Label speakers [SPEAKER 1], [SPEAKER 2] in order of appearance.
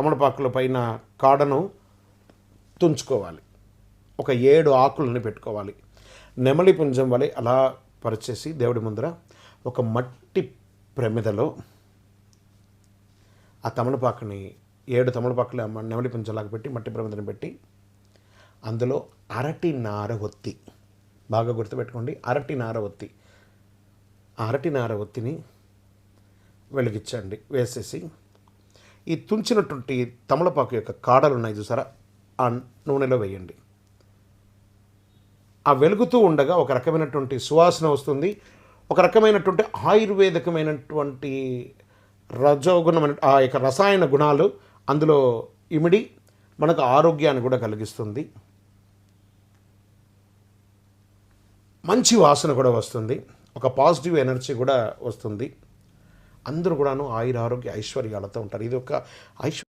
[SPEAKER 1] తమలపాకుల పైన కాడను తుంచుకోవాలి. ఒక ఏడు ఆకులను పెట్టుకోవాలి. నెమలి పుంజం వలె అలా పరిచేసి దేవుడి ముందర ఒక మట్టి ప్రమిదలో ఆ తమలపాకుని ఏడు తమలపాకులు నెమలి పుంజలాగా పెట్టి మట్టి ప్రమిదను పెట్టి అందులో అరటి నార ఒత్తి. బాగా గుర్తుపెట్టుకోండి అరటి నార ఒత్తి. అరటి నార ఒత్తిని వెలిగించండి వేసేసి ఈ తుంచినటువంటి తమలపాకు యొక్క కాడలు ఉన్నాయి చూసారా? ఆ నూనెలో వేయండి. ఆ వెలుగుతూ ఉండగా ఒక రకమైనటువంటి సువాసన వస్తుంది. ఒక రకమైనటువంటి ఆయుర్వేదకమైనటువంటి రజోగుణమైన ఆ యొక్క రసాయన గుణాలు అందులో ఇమిడి మనకు ఆరోగ్యాన్ని కూడా కలిగిస్తుంది. మంచి వాసన కూడా వస్తుంది. ఒక పాజిటివ్ ఎనర్జీ కూడా వస్తుంది. అందరూ కూడాను ఆయుర ఆరోగ్య ఐశ్వర్యాలతో ఉంటారు. ఇది ఒక ఐశ్వర్య